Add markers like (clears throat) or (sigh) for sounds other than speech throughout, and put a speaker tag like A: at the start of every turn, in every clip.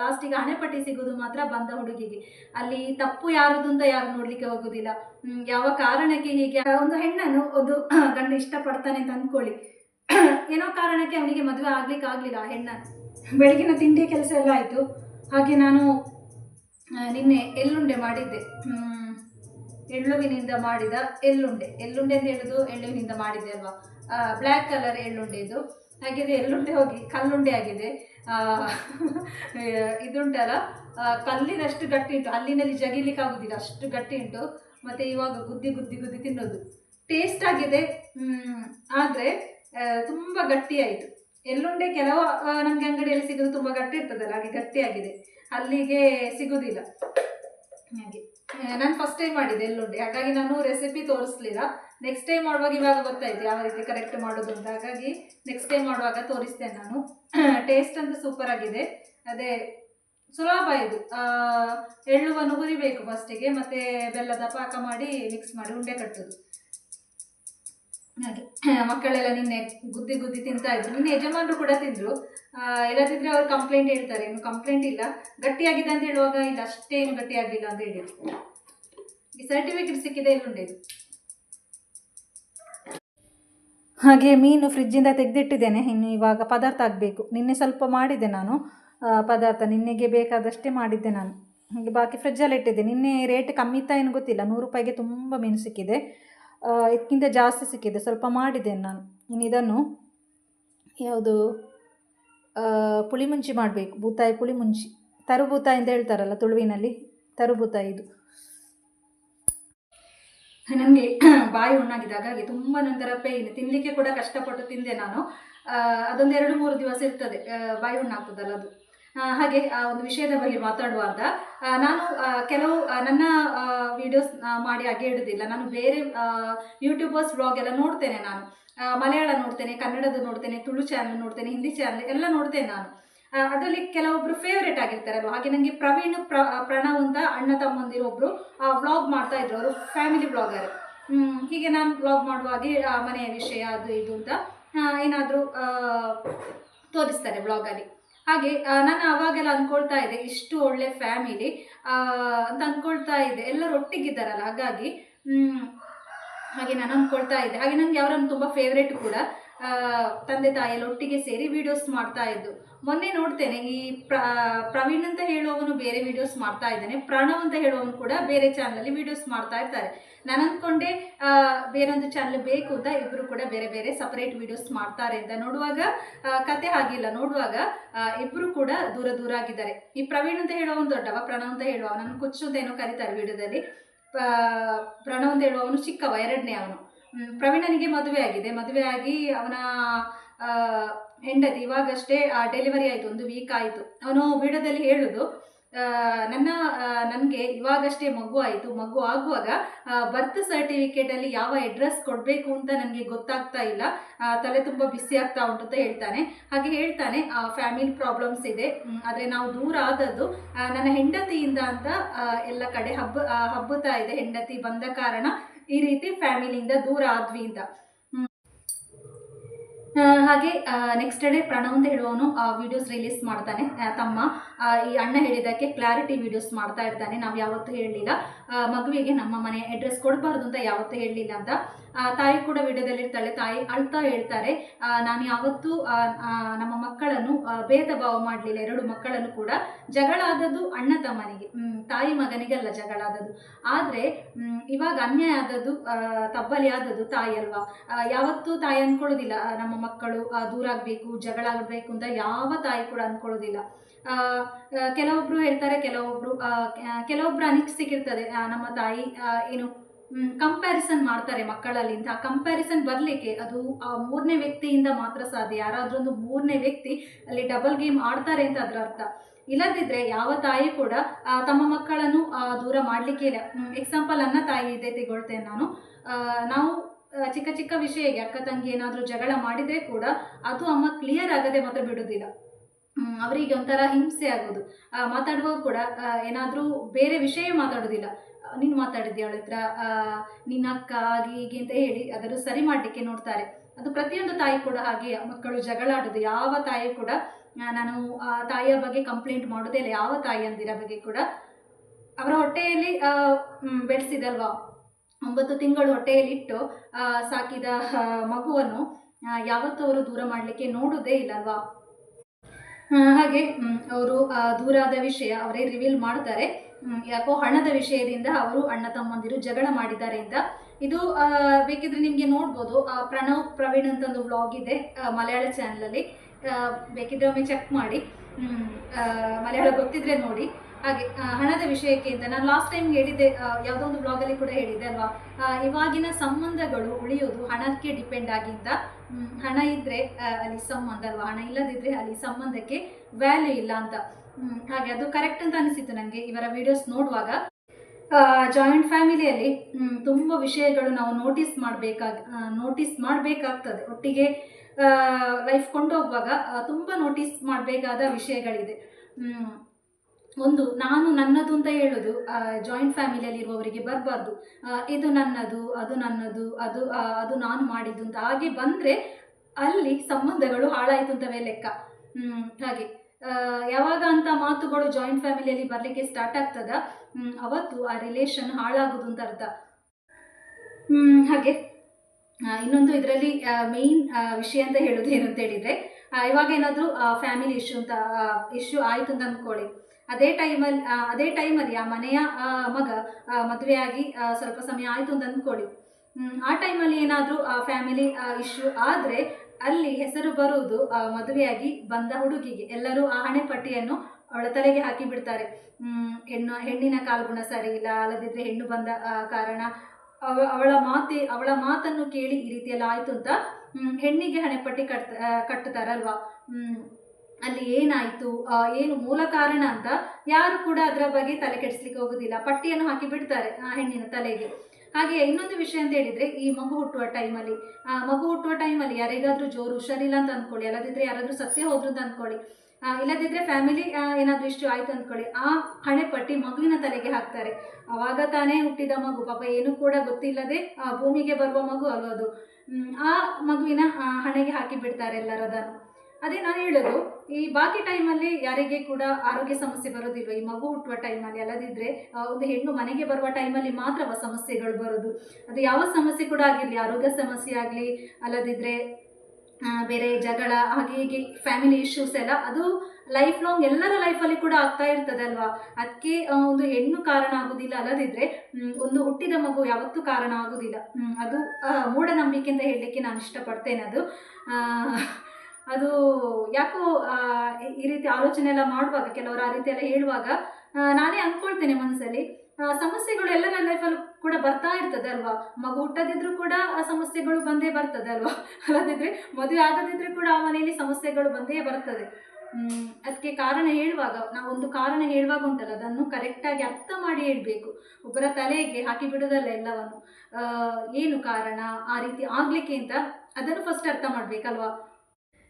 A: ಲಾಸ್ಟಿಗೆ ಹಣೆಪಟ್ಟಿ ಸಿಗೋದು ಮಾತ್ರ ಬಂದ ಹುಡುಗಿಗೆ. ಅಲ್ಲಿ ತಪ್ಪು ಯಾರದು ಅಂತ ಯಾರು ನೋಡ್ಲಿಕ್ಕೆ ಹೋಗುದಿಲ್ಲ. ಯಾವ ಕಾರಣಕ್ಕೆ ಹೀಗೆ? ಒಂದು ಹೆಣ್ಣನ್ನು ಒಂದು (clears throat) ಗಂಡು ಇಷ್ಟಪಡ್ತಾನೆ ಅಂತ ಅಂದ್ಕೊಳ್ಳಿ. (clears throat) ಏನೋ ಕಾರಣಕ್ಕೆ ಅವನಿಗೆ ಮದುವೆ ಆಗ್ಲಿಕ್ಕೆ ಆಗ್ಲಿಲ್ಲ ಆ ಹೆಣ್ಣ ಬೆಳಗಿನ ತಿಂಡಿ ಕೆಲಸ ಎಲ್ಲ ಆಯಿತು. ಹಾಗೆ ನಾನು ನಿನ್ನೆ ಎಳ್ಳುಂಡೆ ಮಾಡಿದ್ದೆ. ಎಳ್ಳುವಿನಿಂದ ಮಾಡಿದ ಎಳ್ಳುಂಡೆ. ಎಳ್ಳುಂಡೆ ಅಂತ ಹೇಳುದು ಎಳ್ಳುವಿನಿಂದ ಮಾಡಿದ್ದೆ ಅಲ್ವಾ? ಬ್ಲ್ಯಾಕ್ ಕಲರ್ ಎಳ್ಳುಂಡೆ ಇದು. ಹಾಗೆ ಎಲ್ಲುಂಡೆ ಹೋಗಿ, ಕಲ್ಲುಂಡೆ ಆಗಿದೆ. ಇದುಂಟಲ್ಲ ಕಲ್ಲಿನಷ್ಟು ಗಟ್ಟಿ ಉಂಟು. ಅಲ್ಲಿನಲ್ಲಿ ಜಗಿಲಿಕ್ಕೆ ಆಗುದಿಲ್ಲ, ಅಷ್ಟು ಗಟ್ಟಿ ಉಂಟು. ಮತ್ತೆ ಇವಾಗ ಗುದ್ದಿ ಗುದ್ದಿ ಗುದ್ದಿ ತಿನ್ನೋದು. ಟೇಸ್ಟ್ ಆಗಿದೆ ಆದ್ರೆ ತುಂಬಾ ಗಟ್ಟಿ ಆಯ್ತು. ಎಲ್ಲುಂಡೆ ಕೆಲವು ನಮ್ಗೆ ಅಂಗಡಿಯಲ್ಲಿ ಸಿಗೋದು ತುಂಬಾ ಗಟ್ಟಿ ಇರ್ತದಲ್ಲ, ಹಾಗೆ ಗಟ್ಟಿ ಆಗಿದೆ. ಅಲ್ಲಿಗೆ ಸಿಗುದಿಲ್ಲ. ಹಾಗೆ ನಾನು ಫಸ್ಟ್ ಟೈಮ್ ಮಾಡಿದೆ ಎಲ್ಲುಂಡೆ ಹಾಗಾಗಿ ನಾನು ರೆಸಿಪಿ ತೋರಿಸ್ಲಿಲ್ಲ. ನೆಕ್ಸ್ಟ್ ಟೈಮ್ ಮಾಡುವಾಗ ಇವಾಗ ಗೊತ್ತಾಯ್ತು ಯಾವ ರೀತಿ ಕರೆಕ್ಟ್ ಮಾಡೋದು ಅಂತ. ಹಾಗಾಗಿ ನೆಕ್ಸ್ಟ್ ಟೈಮ್ ಮಾಡುವಾಗ ತೋರಿಸ್ತೇನೆ ನಾನು. ಟೇಸ್ಟ್ ಅಂತ ಸೂಪರ್ ಆಗಿದೆ. ಅದೇ ಸುಲಭ ಇದು. ಎಳ್ಳುವನ್ನು ಹುರಿಬೇಕು ಫಸ್ಟಿಗೆ ಮತ್ತೆ ಬೆಲ್ಲದ ಪಾಕ ಮಾಡಿ ಮಿಕ್ಸ್ ಮಾಡಿ ಉಂಡೆ ಕಟ್ಟೋದು. ಹಾಗೆ. (clears throat) ಮಕ್ಕಳೆಲ್ಲ ನಿನ್ನೆ ಗುದ್ದಿ ಗುದ್ದಿ ತಿಂತಾ ಇದ್ರು. ನಿನ್ನೆ ಯಜಮಾನರು ಕೂಡ ತಿಂದ್ರು. ಇಲ್ಲದಿದ್ರೆ ಅವ್ರು ಕಂಪ್ಲೇಂಟ್ ಹೇಳ್ತಾರೆ. ಏನು ಕಂಪ್ಲೇಂಟ್ ಇಲ್ಲ. ಗಟ್ಟಿಯಾಗಿದೆ ಅಂತ ಹೇಳುವಾಗ ಇಲ್ಲ ಅಷ್ಟೇ ಏನು ಗಟ್ಟಿಯಾಗಿಲ್ಲ ಅಂತ ಹೇಳಿದ್ರು. ಈ ಸರ್ಟಿಫಿಕೇಟ್ ಸಿಕ್ಕಿದೆ ಇಲ್ಲುಂಡೆ ಇದು. ಹಾಗೆ ಮೀನು ಫ್ರಿಜ್ಜಿಂದ ತೆಗೆದಿಟ್ಟಿದ್ದೇನೆ. ಇನ್ನು ಇವಾಗ ಪದಾರ್ಥ ಆಗಬೇಕು. ನಿನ್ನೆ ಸ್ವಲ್ಪ ಮಾಡಿದ್ದೆ ನಾನು. ಪದಾರ್ಥ ನಿನ್ನೆಗೆ ಬೇಕಾದಷ್ಟೇ ಮಾಡಿದ್ದೆ ನಾನು. ಹಾಗೆ ಬಾಕಿ ಫ್ರಿಜ್ಜಲ್ಲಿ ಇಟ್ಟಿದ್ದೆ. ನಿನ್ನೆ ರೇಟ್ ಕಮ್ಮಿ ಇತ್ತಾ ಏನು ಗೊತ್ತಿಲ್ಲ. ನೂರು ರೂಪಾಯಿಗೆ ತುಂಬ ಮೀನು ಸಿಕ್ಕಿದೆ. ಇದಕ್ಕಿಂತ ಜಾಸ್ತಿ ಸಿಕ್ಕಿದೆ. ಸ್ವಲ್ಪ ಮಾಡಿದ್ದೇನೆ ನಾನು. ಇನ್ನು ಇದನ್ನು ಯಾವುದು ಪುಳಿಮುಂಚಿ ಮಾಡಬೇಕು. ಬೂತಾಯಿ ಪುಳಿಮುಂಚಿ. ತರುಬೂತಾಯಿ ಅಂತ ಹೇಳ್ತಾರಲ್ಲ ತುಳುವಿನಲ್ಲಿ? ತರುಬೂತಾಯಿ ಇದು. ನನಗೆ (clears throat) ಬಾಯಿ ಹುಣ್ಣಾಗಿದೆ ಹಾಗಾಗಿ ತುಂಬ ನಂತರ ಪೇಯ್ನ್ ತಿನ್ನಲಿಕ್ಕೆ ಕೂಡ ಕಷ್ಟಪಟ್ಟು ತಿಂದೆ ನಾನು. ಅದೊಂದು ಎರಡು ಮೂರು ದಿವಸ ಇರ್ತದೆ. ಬಾಯಿ ಹುಣ್ಣಾಗ್ತದಲ್ಲ ಅದು. ಹಾಗೆ ಆ ಒಂದು ವಿಷಯದ ಬಗ್ಗೆ ಮಾತಾಡುವಾಗ ನಾನು ಕೆಲವು ನನ್ನ ವಿಡಿಯೋಸ್ ಮಾಡಿ ಹಾಗೆ ಇಡುದಿಲ್ಲ. ನಾನು ಬೇರೆ ಯೂಟ್ಯೂಬರ್ಸ್ ಬ್ಲಾಗ್ ಎಲ್ಲ ನೋಡ್ತೇನೆ ನಾನು. ಮಲಯಾಳ ನೋಡ್ತೇನೆ, ಕನ್ನಡದ ನೋಡ್ತೇನೆ, ತುಳು ಚಾನಲ್ ನೋಡ್ತೇನೆ, ಹಿಂದಿ ಚಾನಲ್ ಎಲ್ಲ ನೋಡ್ತೇನೆ ನಾನು. ಅದರಲ್ಲಿ ಕೆಲವೊಬ್ರು ಫೇವ್ರೇಟ್ ಆಗಿರ್ತಾರಲ್ವ ಹಾಗೆ ನನಗೆ ಪ್ರವೀಣ್ ಪ್ರ ಪ್ರಣವ್ ಅಂತ ಅಣ್ಣ ತಮ್ಮಂದಿರೊಬ್ರು ಆ ವ್ಲಾಗ್ ಮಾಡ್ತಾ ಇದ್ರು ಅವರು ಫ್ಯಾಮಿಲಿ ಬ್ಲಾಗರ್ ಹೀಗೆ ನಾನು ವ್ಲಾಗ್ ಮಾಡುವಾಗೆ ಆ, ಮನೆಯ ವಿಷಯ ಅದು ಇದು ಅಂತ ಏನಾದರೂ ತೋರಿಸ್ತಾರೆ ಬ್ಲಾಗಲ್ಲಿ ಹಾಗೆ ನಾನು ಅವಾಗೆಲ್ಲ ಅಂದ್ಕೊಳ್ತಾ ಇದ್ದೆ ಇಷ್ಟು ಒಳ್ಳೆ ಫ್ಯಾಮಿಲಿ ಅಂತ ಅಂದ್ಕೊಳ್ತಾ ಇದ್ದೆ. ಎಲ್ಲರೂ ಒಟ್ಟಿಗಿದ್ದಾರಲ್ಲ ಹಾಗಾಗಿ ಹಾಗೆ ನಾನು ಅಂದ್ಕೊಳ್ತಾ ಇದ್ದೆ. ಹಾಗೆ ನನಗೆ ಅವರನ್ನು ತುಂಬ ಫೇವ್ರೇಟ್ ಕೂಡ ತಂದೆ ತಾಯಿಯಲ್ಲಿ ಒಟ್ಟಿಗೆ ಸೇರಿ ವಿಡಿಯೋಸ್ ಮಾಡ್ತಾ ಇದ್ದು. ಮೊನ್ನೆ ನೋಡ್ತೇನೆ, ಈ ಪ್ರ, ಪ್ರವೀಣ್ ಅಂತ ಹೇಳುವವನು ಬೇರೆ ವಿಡಿಯೋಸ್ ಮಾಡ್ತಾ ಇದ್ದಾನೆ, ಪ್ರಣವ್ ಅಂತ ಹೇಳುವವನು ಕೂಡ ಬೇರೆ ಚಾನಲಲ್ಲಿ ವಿಡಿಯೋಸ್ ಮಾಡ್ತಾ ಇರ್ತಾರೆ. ನಾನು ಅಂದ್ಕೊಂಡೆ ಬೇರೊಂದು ಚಾನಲ್ ಬೇಕು ಅಂತ ಇಬ್ಬರು ಕೂಡ ಬೇರೆ ಬೇರೆ ಸಪರೇಟ್ ವಿಡಿಯೋಸ್ ಮಾಡ್ತಾರೆ ಅಂತ. ನೋಡುವಾಗ ಕತೆ ಆಗಿಲ್ಲ ನೋಡುವಾಗ ಇಬ್ಬರು ಕೂಡ ದೂರ ದೂರ ಆಗಿದ್ದಾರೆ. ಈ ಪ್ರವೀಣ್ ಅಂತ ಹೇಳುವವನು ದೊಡ್ಡವ, ಪ್ರಣವ್ ಅಂತ ಹೇಳುವ ನನ್ನ ಕುಚ್ಚು ಅಂತ ಏನೋ ಕರೀತಾರೆ ವಿಡಿಯೋದಲ್ಲಿ. ಪ್ರಣವ್ ಅಂತ ಹೇಳುವವನು ಚಿಕ್ಕವ, ಎರಡನೇ ಅವನು. ಪ್ರವೀಣನಿಗೆ ಮದುವೆ ಆಗಿದೆ. ಮದುವೆ ಆಗಿ ಅವನ ಹೆಂಡತಿ, ಇವಾಗಷ್ಟೇ ಡೆಲಿವರಿ ಆಯಿತು, ಒಂದು ವೀಕ್ ಆಯಿತು. ಅವನು ವಿಡಿಯೋದಲ್ಲಿ ಹೇಳುದು ನನ್ನ ನನಗೆ ಇವಾಗಷ್ಟೇ ಮಗು ಆಯಿತು. ಮಗು ಆಗುವಾಗ ಬರ್ತ್ ಸರ್ಟಿಫಿಕೇಟಲ್ಲಿ ಯಾವ ಅಡ್ರೆಸ್ ಕೊಡಬೇಕು ಅಂತ ನನಗೆ ಗೊತ್ತಾಗ್ತಾ ಇಲ್ಲ. ತಲೆ ತುಂಬ ಬಿಸಿ ಆಗ್ತಾ ಉಂಟು ಅಂತ ಹೇಳ್ತಾನೆ. ಹಾಗೆ ಹೇಳ್ತಾನೆ ಫ್ಯಾಮಿಲಿ ಪ್ರಾಬ್ಲಮ್ಸ್ ಇದೆ. ಆದರೆ ನಾವು ದೂರ ಆದದ್ದು ನನ್ನ ಹೆಂಡತಿಯಿಂದ ಅಂತ ಎಲ್ಲ ಕಡೆ ಹಬ್ಬ ಹಬ್ಬುತ್ತಾ ಇದೆ ಹೆಂಡತಿ ಬಂದ ಕಾರಣ ಈ ರೀತಿ ಫ್ಯಾಮಿಲಿಯಿಂದ ದೂರ ಆದ್ವಿ ಅಂತ. ಹಾಗೆ ನೆಕ್ಸ್ಟ್ ಡೇ ಪ್ರಣವ್ ಅಂತ ಹೇಳುವವನು ವಿಡಿಯೋಸ್ ರಿಲೀಸ್ ಮಾಡ್ತಾನೆ ತಮ್ಮ. ಈ ಅಣ್ಣ ಹೇಳಿದ್ದಕ್ಕೆ ಕ್ಲಾರಿಟಿ ವಿಡಿಯೋಸ್ ಮಾಡ್ತಾ ಇರ್ತಾನೆ, ನಾವು ಯಾವತ್ತೂ ಹೇಳಲಿಲ್ಲ ಮಗುವಿಗೆ ನಮ್ಮ ಮನೆ ಅಡ್ರೆಸ್ ಕೊಡಬಾರ್ದು ಅಂತ ಯಾವತ್ತೂ ಹೇಳಲಿಲ್ಲ ಅಂತ. ತಾಯಿ ಕೂಡ ವಿಡಿಯೋದಲ್ಲಿ ಇರ್ತಾಳೆ ತಾಯಿ ಅಳ್ತಾ ಹೇಳ್ತಾರೆ. ನಾನು ಯಾವತ್ತೂ ನಮ್ಮ ಮಕ್ಕಳನ್ನು ಭೇದ ಭಾವ ಮಾಡಲಿಲ್ಲ. ಎರಡು ಮಕ್ಕಳನ್ನು ಕೂಡ ಜಗಳ ಆದದ್ದು ಅಣ್ಣ ತಮ್ಮನಿಗೆ. ತಾಯಿ ಮಗನಿಗೆ ಅಲ್ಲ ಜಗಳ ಆದದ್ದು ಆದರೆ ಇವಾಗ ಅನ್ಯಾಯ ಆದದ್ದು ತಬ್ಬಲಿ ಆದದ್ದು ತಾಯಿ ಅಲ್ವಾ? ಯಾವತ್ತು ತಾಯಿ ಅನ್ಕೊಳ್ಳೋದಿಲ್ಲ. ನಮ್ಮ ಮಕ್ಕಳು ದೂರ ಆಗಬೇಕು ಜಗಳ ಆಗಬೇಕು ಅಂತ ಯಾವ ತಾಯಿ ಕೂಡ ಆ, ಕೆಲವೊಬ್ರು ಹೇಳ್ತಾರೆ ಕೆಲವೊಬ್ರು ಕೆಲವೊಬ್ರು ಅನಿಸಿಕಿರ್ತದೆ ಆ, ನಮ್ಮ ತಾಯಿ ಏನು ಕಂಪ್ಯಾರಿಸನ್ ಮಾಡ್ತಾರೆ ಮಕ್ಕಳಲ್ಲಿ ಅಂತ ಕಂಪ್ಯಾರಿಸನ್ ಬರಲಿಕ್ಕೆ ಅದು ಆ ಮೂರನೇ ವ್ಯಕ್ತಿಯಿಂದ ಮಾತ್ರ ಸಾಧ್ಯ. ಯಾರಾದ್ರೂ ಒಂದು ಮೂರನೇ ವ್ಯಕ್ತಿ ಅಲ್ಲಿ ಡಬಲ್ ಗೇಮ್ ಆಡ್ತಾರೆ ಅಂತ ಅದರ ಅರ್ಥ. ಇಲ್ಲದಿದ್ರೆ ಯಾವ ತಾಯಿ ಕೂಡ ತಮ್ಮ ಮಕ್ಕಳನ್ನು ದೂರ ಮಾಡಲಿಕ್ಕೆ ಇಲ್ಲ. ಎಕ್ಸಾಂಪಲ್ ಅನ್ನ ತಾಯಿ ಇದೆ ತೆಗೊಳ್ತೇನೆ ನಾನು. ನಾವು ಚಿಕ್ಕ ಚಿಕ್ಕ ವಿಷಯಕ್ಕೆ ಅಕ್ಕ ತಂಗಿ ಏನಾದರೂ ಜಗಳ ಮಾಡಿದರೆ ಕೂಡ ಅದು ಅಮ್ಮ ಕ್ಲಿಯರ್ ಆಗದೆ ಮಾತ್ರ ಬಿಡುವುದಿಲ್ಲ ಹ್ಮ್, ಅವರಿಗೆ ಒಂಥರ ಹಿಂಸೆ ಆಗೋದು. ಮಾತಾಡುವಾಗ ಕೂಡ ಏನಾದರೂ ಬೇರೆ ವಿಷಯ ಮಾತಾಡೋದಿಲ್ಲ. ನೀನು ಮಾತಾಡಿದ್ದೆ ಅವಳ ಹತ್ರ? ನಿನ್ನ ಅಕ್ಕ ಆಗಿ ಹೀಗೆ ಅಂತ ಹೇಳಿ ಅದನ್ನು ಸರಿ ಮಾಡಲಿಕ್ಕೆ ನೋಡ್ತಾರೆ. ಅದು ಪ್ರತಿಯೊಂದು ತಾಯಿ ಕೂಡ ಹಾಗೆ ಮಕ್ಕಳು ಜಗಳಾಡೋದು ಯಾವ ತಾಯಿ ಕೂಡ ನಾನು ಆ ತಾಯಿಯ ಬಗ್ಗೆ ಕಂಪ್ಲೇಂಟ್ ಮಾಡೋದೇ ಇಲ್ಲ. ಯಾವ ತಾಯಿ ಅಂದಿರ ಬಗ್ಗೆ ಕೂಡ ಅವರ ಹೊಟ್ಟೆಯಲ್ಲಿ ಬೆಳೆಸಿದಲ್ವಾ? ಒಂಬತ್ತು ತಿಂಗಳು ಹೊಟ್ಟೆಯಲ್ಲಿ ಆ, ಸಾಕಿದ ಮಗುವನ್ನು ಯಾವತ್ತೂ ಅವರು ದೂರ ಮಾಡಲಿಕ್ಕೆ ನೋಡೋದೇ ಇಲ್ಲಲ್ವಾ? ಹಾಗೆ ಅವರು ದೂರಾದ ವಿಷಯ ಅವರೇ ರಿವೀಲ್ ಮಾಡ್ತಾರೆ. ಯಾಕೋ ಹಣದ ವಿಷಯದಿಂದ ಅವರು ಅಣ್ಣ ತಮ್ಮಂದಿರು ಜಗಳ ಮಾಡಿದ್ದಾರೆ ಅಂತ. ಇದು ಬೇಕಿದ್ರೆ ನಿಮಗೆ ನೋಡ್ಬೋದು. ಪ್ರಣವ್ ಪ್ರವೀಣ್ ಅಂತ ಒಂದು ವ್ಲಾಗ್ ಇದೆ ಮಲಯಾಳ ಚಾನಲಲ್ಲಿ ಬೇಕಿದ್ರೆ ಒಮ್ಮೆ ಚೆಕ್ ಮಾಡಿ. ಮಲಯಾಳ ಗೊತ್ತಿದ್ರೆ ನೋಡಿ. ಹಾಗೆ ಹಣದ ವಿಷಯಕ್ಕೆ ಅಂತ ನಾನು ಲಾಸ್ಟ್ ಟೈಮ್ ಹೇಳಿದ್ದೆ ಯಾವುದೋ ಒಂದು ಬ್ಲಾಗಲ್ಲಿ ಕೂಡ ಹೇಳಿದ್ದೆ ಅಲ್ವಾ? ಇವಾಗಿನ ಸಂಬಂಧಗಳು ಉಳಿಯೋದು ಹಣಕ್ಕೆ ಡಿಪೆಂಡ್ ಆಗಿಂತ ಹಣ ಇದ್ರೆ ಅಲ್ಲಿ ಸಂಬಂಧ ಅಲ್ವಾ? ಹಣ ಇಲ್ಲದಿದ್ರೆ ಅಲ್ಲಿ ಸಂಬಂಧಕ್ಕೆ ವ್ಯಾಲ್ಯೂ ಇಲ್ಲ ಅಂತ. ಹಾಗೆ ಅದು ಕರೆಕ್ಟ್ ಅಂತ ಅನಿಸಿತ್ತು ನನಗೆ ಇವರ ವಿಡಿಯೋಸ್ ನೋಡುವಾಗ. ಜಾಯಿಂಟ್ ಫ್ಯಾಮಿಲಿಯಲ್ಲಿ ತುಂಬ ವಿಷಯಗಳು ನಾವು ನೋಟಿಸ್ ಮಾಡಬೇಕಾಗ ನೋಟಿಸ್ ಮಾಡಬೇಕಾಗ್ತದೆ. ಒಟ್ಟಿಗೆ ಲೈಫ್ ಕೊಂಡೋಗುವಾಗ ತುಂಬ ನೋಟಿಸ್ ಮಾಡಬೇಕಾದ ವಿಷಯಗಳಿದೆ. ಒಂದು, ನಾನು ನನ್ನದು ಅಂತ ಹೇಳೋದು ಜಾಯಿಂಟ್ ಫ್ಯಾಮಿಲಿಯಲ್ಲಿ ಇರುವವರಿಗೆ ಬರಬಾರ್ದು. ಇದು ನನ್ನದು, ಅದು ನನ್ನದು, ಅದು ಅದು ನಾನು ಮಾಡಿದ್ದು ಅಂತ ಹಾಗೆ ಬಂದರೆ ಅಲ್ಲಿ ಸಂಬಂಧಗಳು ಹಾಳಾಯಿತು ಅಂತವೇ ಲೆಕ್ಕ. ಹಾಗೆ. ಯಾವಾಗ ಅಂತ ಮಾತುಗಳು ಜಾಯಿಂಟ್ ಫ್ಯಾಮಿಲಿಯಲ್ಲಿ ಬರಲಿಕ್ಕೆ ಸ್ಟಾರ್ಟ್ ಆಗ್ತದ? ಅವತ್ತು ಆ ರಿಲೇಷನ್ ಹಾಳಾಗೋದು ಅಂತ ಅರ್ಥ. ಹಾಗೆ. ಇನ್ನೊಂದು ಇದರಲ್ಲಿ ಮೇಯ್ನ್ ವಿಷಯ ಅಂತ ಹೇಳೋದು ಏನು ಅಂತ ಹೇಳಿದರೆ ಇವಾಗ ಏನಾದರೂ ಫ್ಯಾಮಿಲಿ ಇಶ್ಯೂ ಅಂತ ಇಶ್ಯೂ ಆಯಿತು ಅಂತ ಅಂದ್ಕೊಳ್ಳಿ. ಅದೇ ಟೈಮಲ್ಲಿ ಅದೇ ಟೈಮಲ್ಲಿ ಆ ಮನೆಯ ಆ, ಮಗ ಮದುವೆಯಾಗಿ ಸ್ವಲ್ಪ ಸಮಯ ಆಯಿತು ಅಂತ ಅಂದ್ಕೊಳ್ಳಿ. ಆ ಟೈಮಲ್ಲಿ ಏನಾದರೂ ಫ್ಯಾಮಿಲಿ ಇಶ್ಯೂ ಆದರೆ ಅಲ್ಲಿ ಹೆಸರು ಬರುವುದು ಮದುವೆಯಾಗಿ ಬಂದ ಹುಡುಗಿಗೆ. ಎಲ್ಲರೂ ಆ ಹಣೆ ಪಟ್ಟಿಯನ್ನು ಅವಳ ತಲೆಗೆ ಹಾಕಿ ಬಿಡ್ತಾರೆ. ಹೆಣ್ಣು ಹೆಣ್ಣಿನ ಕಾಲ್ಗುಣ ಸರಿ ಇಲ್ಲ ಅಲ್ಲದಿದ್ರೆ ಹೆಣ್ಣು ಬಂದ ಕಾರಣ ಅವ ಅವಳ ಮಾತೆ ಅವಳ ಮಾತನ್ನು ಕೇಳಿ ಈ ರೀತಿಯೆಲ್ಲ ಆಯಿತು ಅಂತ ಹೆಣ್ಣಿಗೆ ಹಣೆಪಟ್ಟಿ ಕಟ್ ಆ, ಕಟ್ಟುತ್ತಾರಲ್ವಾ? ಅಲ್ಲಿ ಏನಾಯಿತು? ಏನು ಮೂಲ ಕಾರಣ ಅಂತ ಯಾರು ಕೂಡ ಅದರ ಬಗ್ಗೆ ತಲೆ ಕೆಡಿಸ್ಲಿಕ್ಕೆ ಹೋಗೋದಿಲ್ಲ. ಪಟ್ಟಿಯನ್ನು ಹಾಕಿ ಬಿಡ್ತಾರೆ ಆ ಹೆಣ್ಣಿನ ತಲೆಗೆ. ಹಾಗೆ ಇನ್ನೊಂದು ವಿಷಯ ಅಂತ ಹೇಳಿದರೆ ಈ ಮಗು ಹುಟ್ಟುವ ಟೈಮಲ್ಲಿ ಮಗು ಹುಟ್ಟುವ ಟೈಮಲ್ಲಿ ಯಾರಿಗಾದರೂ ಜೋರು ಹುಷಾರಿಲ್ಲ ಅಂತ ಅಂದ್ಕೊಳ್ಳಿ ಅಲ್ಲದಿದ್ದರೆ ಯಾರಾದರೂ ಸತ್ಯ ಹೋದ್ರು ಅಂತ ಅಂದ್ಕೊಳ್ಳಿ ಇಲ್ಲದಿದ್ದರೆ ಫ್ಯಾಮಿಲಿ ಏನಾದರೂ ಇಷ್ಟು ಆಯ್ತು ಅಂದ್ಕೊಳ್ಳಿ ಆ ಹಣೆ ಪಟ್ಟಿ ಮಗುವಿನ ತಲೆಗೆ ಹಾಕ್ತಾರೆ. ಆವಾಗ ತಾನೇ ಹುಟ್ಟಿದ ಮಗು, ಪಾಪ ಏನು ಕೂಡ ಗೊತ್ತಿಲ್ಲದೆ ಭೂಮಿಗೆ ಬರುವ ಮಗು ಅಲ್ಲೋದು ಆ ಮಗುವಿನ ಹಣೆಗೆ ಹಾಕಿ ಬಿಡ್ತಾರೆ ಎಲ್ಲರೂ ಅದೇ ನಾನು ಹೇಳೋದು, ಈ ಬಾಕಿ ಟೈಮಲ್ಲಿ ಯಾರಿಗೆ ಕೂಡ ಆರೋಗ್ಯ ಸಮಸ್ಯೆ ಬರೋದಿಲ್ವ? ಈ ಮಗು ಹುಟ್ಟುವ ಟೈಮಲ್ಲಿ ಅಲ್ಲದಿದ್ದರೆ ಒಂದು ಹೆಣ್ಣು ಮನೆಗೆ ಬರುವ ಟೈಮಲ್ಲಿ ಮಾತ್ರವ ಸಮಸ್ಯೆಗಳು ಬರೋದು. ಅದು ಯಾವ ಸಮಸ್ಯೆ ಕೂಡ ಆಗಿರಲಿ, ಆರೋಗ್ಯ ಸಮಸ್ಯೆ ಆಗಲಿ ಅಲ್ಲದಿದ್ದರೆ ಬೇರೆ ಜಗಳ, ಹಾಗೆ ಹೀಗೆ ಫ್ಯಾಮಿಲಿ ಇಶ್ಯೂಸ್ ಎಲ್ಲ, ಅದು ಲೈಫ್ ಲಾಂಗ್ ಎಲ್ಲರ ಲೈಫಲ್ಲಿ ಕೂಡ ಆಗ್ತಾ ಇರ್ತದೆ ಅಲ್ವಾ? ಅದಕ್ಕೆ ಒಂದು ಹೆಣ್ಣು ಕಾರಣ ಆಗೋದಿಲ್ಲ ಅಲ್ಲದಿದ್ದರೆ ಒಂದು ಹುಟ್ಟಿದ ಮಗು ಯಾವತ್ತೂ ಕಾರಣ ಆಗೋದಿಲ್ಲ. ಅದು ಮೂಢನಂಬಿಕೆ ಅಂತ ಹೇಳಲಿಕ್ಕೆ ನಾನು ಇಷ್ಟಪಡ್ತೇನೆ ಅದು. ಅದು ಯಾಕೋ ಈ- ರೀತಿ ಆಲೋಚನೆ ಎಲ್ಲ ಮಾಡುವಾಗ, ಕೆಲವರು ಆ ರೀತಿ ಎಲ್ಲ ಹೇಳುವಾಗ ನಾನೇ ಅಂದ್ಕೊಳ್ತೇನೆ ಮನಸ್ಸಲ್ಲಿ. ಸಮಸ್ಯೆಗಳು ಎಲ್ಲ ನನ್ನ ಲೈಫಲ್ಲಿ ಕೂಡ ಬರ್ತಾ ಇರ್ತದೆ ಅಲ್ವಾ? ಮಗು ಹುಟ್ಟದಿದ್ರು ಕೂಡ ಆ ಸಮಸ್ಯೆಗಳು ಬಂದೇ ಬರ್ತದೆ ಅಲ್ವಾ? (laughs) ಅಲ್ಲದಿದ್ರೆ ಮದುವೆ ಆಗದಿದ್ರೂ ಕೂಡ ಆ ಮನೆಯಲ್ಲಿ ಸಮಸ್ಯೆಗಳು ಬಂದೇ ಬರ್ತದೆ. ಅದಕ್ಕೆ ಕಾರಣ ಹೇಳುವಾಗ, ನಾವು ಒಂದು ಕಾರಣ ಹೇಳುವಾಗ ಉಂಟಲ್ಲ, ಅದನ್ನು ಕರೆಕ್ಟಾಗಿ ಅರ್ಥ ಮಾಡಿ ಹೇಳಬೇಕು. ಒಬ್ಬರ ತಲೆಗೆ ಹಾಕಿ ಬಿಡೋದಲ್ಲ ಎಲ್ಲವನ್ನು. ಏನು ಕಾರಣ? ಆ ರೀತಿ ಆಗಲಿಕ್ಕೆ ಅಂತ ಅದನ್ನು ಫಸ್ಟ್ ಅರ್ಥ ಮಾಡಬೇಕಲ್ವಾ?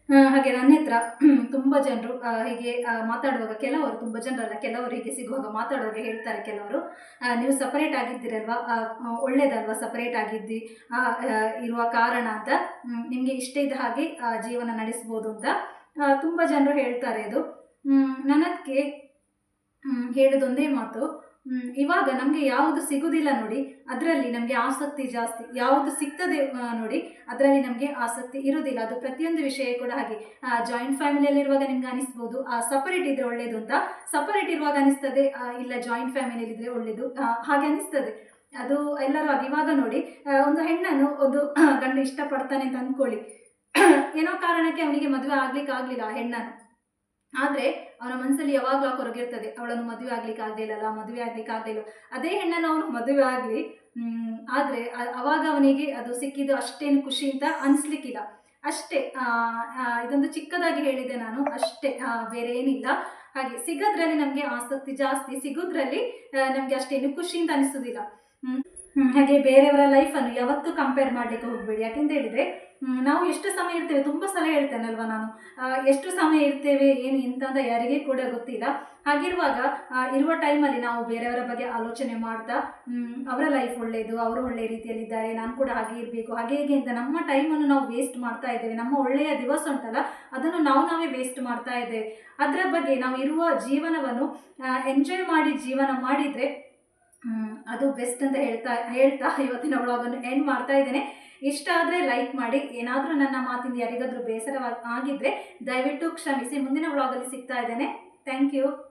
A: ಹಾಗೆ ನನ್ನ ಹತ್ರ (clears throat) ತುಂಬ ಜನರು ಹೀಗೆ ಮಾತಾಡುವಾಗ ಕೆಲವರು, ತುಂಬ ಜನರಲ್ಲ, ಕೆಲವರು ಹೀಗೆ ಸಿಗುವಾಗ ಮಾತಾಡುವಾಗ ಹೇಳ್ತಾರೆ ಕೆಲವರು. ನೀವು ಸಪರೇಟ್ ಆಗಿದ್ದೀರಲ್ವಾ? ಒಳ್ಳೇದಲ್ವಾ ಸಪರೇಟ್ ಆಗಿದ್ದಿ? ಇರುವ ಕಾರಣ ಅಂತ ನಿಮಗೆ ಇಷ್ಟ ಇದ್ದ ಹಾಗೆ ಜೀವನ ನಡೆಸ್ಬೋದು ಅಂತ ತುಂಬ ಜನರು ಹೇಳ್ತಾರೆ ಇದು ನನಗೆ ಹೇಳೋದೊಂದೇ ಮಾತು ಇವಾಗ ನಮಗೆ ಯಾವುದು ಸಿಗೋದಿಲ್ಲ ನೋಡಿ, ಅದರಲ್ಲಿ ನಮಗೆ ಆಸಕ್ತಿ ಜಾಸ್ತಿ. ಯಾವುದು ಸಿಗ್ತದೆ ನೋಡಿ, ಅದರಲ್ಲಿ ನಮಗೆ ಆಸಕ್ತಿ ಇರೋದಿಲ್ಲ. ಅದು ಪ್ರತಿಯೊಂದು ವಿಷಯ ಕೂಡ ಹಾಗೆ. ಜಾಯಿಂಟ್ ಫ್ಯಾಮಿಲಿಯಲ್ಲಿರುವಾಗ ನಿಮ್ಗೆ ಅನಿಸ್ಬೋದು ಸಪರೇಟ್ ಇದ್ರೆ ಒಳ್ಳೇದು ಅಂತ. ಸಪರೇಟ್ ಇರುವಾಗ ಅನಿಸ್ತದೆ ಇಲ್ಲ ಜಾಯಿಂಟ್ ಫ್ಯಾಮಿಲಿಯಲ್ಲಿದ್ದರೆ ಒಳ್ಳೇದು ಹಾಗೆ ಅನಿಸ್ತದೆ. ಅದು ಎಲ್ಲರೂ ಆಗಿ ಇವಾಗ ನೋಡಿ ಒಂದು ಹೆಣ್ಣನ್ನು ಒಂದು (coughs) ಗಂಡ ಇಷ್ಟಪಡ್ತಾನೆ ಅಂತ ಅಂದ್ಕೊಳ್ಳಿ (coughs) ಏನೋ ಕಾರಣಕ್ಕೆ ಅವನಿಗೆ ಮದುವೆ ಆಗ್ಲಿಕ್ಕೆ ಆಗ್ಲಿಲ್ಲ ಆ ಹೆಣ್ಣನ್ನು. ಆದರೆ ಅವನ ಮನಸ್ಸಲ್ಲಿ ಯಾವಾಗಲೂ ಕೊರಗಿರ್ತದೆ ಅವಳನ್ನು ಮದುವೆ ಆಗ್ಲಿಕ್ಕೆ ಆಗಲಿಲ್ಲಲ್ಲ ಮದುವೆ ಆಗ್ಲಿಕ್ಕೆ ಆಗಲಿಲ್ಲ ಅದೇ ಹೆಣ್ಣನ್ನು ಅವನು ಮದುವೆ ಆಗಲಿ ಆದರೆ ಅವಾಗ ಅವನಿಗೆ ಅದು ಸಿಕ್ಕಿದ್ದು ಅಷ್ಟೇನು ಖುಷಿ ಅಂತ ಅನಿಸ್ಲಿಕ್ಕಿಲ್ಲ. ಅಷ್ಟೇ ಇದೊಂದು ಚಿಕ್ಕದಾಗಿ ಹೇಳಿದೆ ನಾನು. ಅಷ್ಟೇ ಬೇರೆ ಏನಿಲ್ಲ ಹಾಗೆ ಸಿಗೋದ್ರಲ್ಲಿ ನಮಗೆ ಆಸಕ್ತಿ ಜಾಸ್ತಿ, ಸಿಗೋದ್ರಲ್ಲಿ ನಮಗೆ ಅಷ್ಟೇನು ಖುಷಿ ಅಂತ ಅನಿಸೋದಿಲ್ಲ. ಹಾಗೆ ಬೇರೆಯವರ ಲೈಫನ್ನು ಯಾವತ್ತೂ ಕಂಪೇರ್ ಮಾಡಲಿಕ್ಕೆ ಹೋಗಬೇಡಿ. ಯಾಕೆಂತ ಹೇಳಿದರೆ ನಾವು ಎಷ್ಟು ಸಮಯ ಇರ್ತೇವೆ ತುಂಬ ಸಲ ಹೇಳ್ತೇನಲ್ವ ನಾನು? ಎಷ್ಟು ಸಮಯ ಇರ್ತೇವೆ ಏನು ಇಂಥದ್ದ ಯಾರಿಗೆ ಕೂಡ ಗೊತ್ತಿಲ್ಲ. ಹಾಗಿರುವಾಗ ಇರುವ ಟೈಮಲ್ಲಿ ನಾವು ಬೇರೆಯವರ ಬಗ್ಗೆ ಆಲೋಚನೆ ಮಾಡ್ತಾ ಅವರ ಲೈಫ್ ಒಳ್ಳೆಯದು ಅವರು ಒಳ್ಳೆಯ ರೀತಿಯಲ್ಲಿದ್ದಾರೆ, ನಾನು ಕೂಡ ಹಾಗೆ ಇರಬೇಕು. ಹಾಗೆ ಹೀಗೆ ಅಂತ ನಮ್ಮ ಟೈಮನ್ನು ನಾವು ವೇಸ್ಟ್ ಮಾಡ್ತಾ ಇದ್ದೇವೆ. ನಮ್ಮ ಒಳ್ಳೆಯ ದಿವಸ ಉಂಟಲ್ಲ, ಅದನ್ನು ನಾವು ನಾವೇ ವೇಸ್ಟ್ ಮಾಡ್ತಾ ಇದ್ದೇವೆ. ಅದರ ಬಗ್ಗೆ ನಾವು ಇರುವ ಜೀವನವನ್ನು ಎಂಜಾಯ್ ಮಾಡಿ ಜೀವನ ಮಾಡಿದರೆ ಅದು ಬೆಸ್ಟ್ ಅಂತ ಹೇಳ್ತಾ ಹೇಳ್ತಾ ಇವತ್ತಿನ ವ್ಲಾಗನ್ನು ಎಂಡ್ ಮಾಡ್ತಾ ಇದ್ದೇನೆ. ಇಷ್ಟ ಆದರೆ ಲೈಕ್ ಮಾಡಿ, ಏನಾದರೂ ನನ್ನ ಮಾತಿಂದ ಯಾರಿಗಾದರೂ ಬೇಸರ ಆಗಿದ್ದರೆ ದಯವಿಟ್ಟು ಕ್ಷಮಿಸಿ. ಮುಂದಿನ ವ್ಲಾಗಲ್ಲಿ ಸಿಗ್ತಾ ಇದ್ದೇನೆ. Thank you